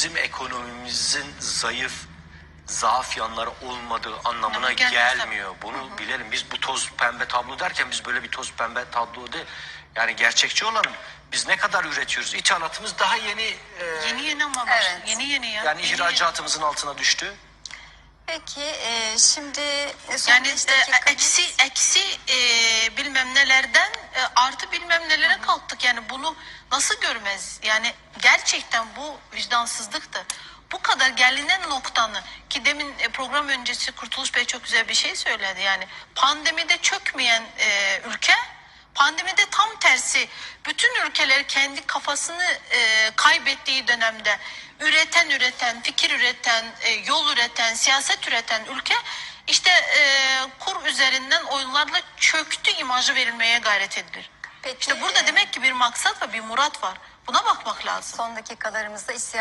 bizim ekonomimizin zayıf, zaaf yanları olmadığı anlamına gelmez gelmiyor. Bunu bilelim. Biz bu toz pembe tablo derken biz böyle bir toz pembe tablo değil. Yani gerçekçi olan biz ne kadar üretiyoruz? İthalatımız daha yeni e, Yeni yeni ama Evet. yeni yeni ya. yani Yeni ihracatımızın altına düştü. Peki e, şimdi e, Yani e, eksi eksi e, bilmem nelerden artı bilmem nelere kalktık. Yani bunu nasıl görmez? Yani gerçekten bu vicdansızlıktır. Bu kadar gelinen noktanı ki demin e, program öncesi Kurtuluş Bey çok güzel bir şey söyledi. Yani pandemide çökmeyen e, ülke pandemide tam tersi bütün ülkeler kendi kafasını e, kaybettiği dönemde üreten üreten, fikir üreten, e, yol üreten, siyaset üreten ülke işte e, kur üzerinden oyunlarla çöktü imajı verilmeye gayret edilir. Peki, İşte burada demek ki bir maksat ve bir murat var. Buna bakmak lazım. son dakikalarımızda isyan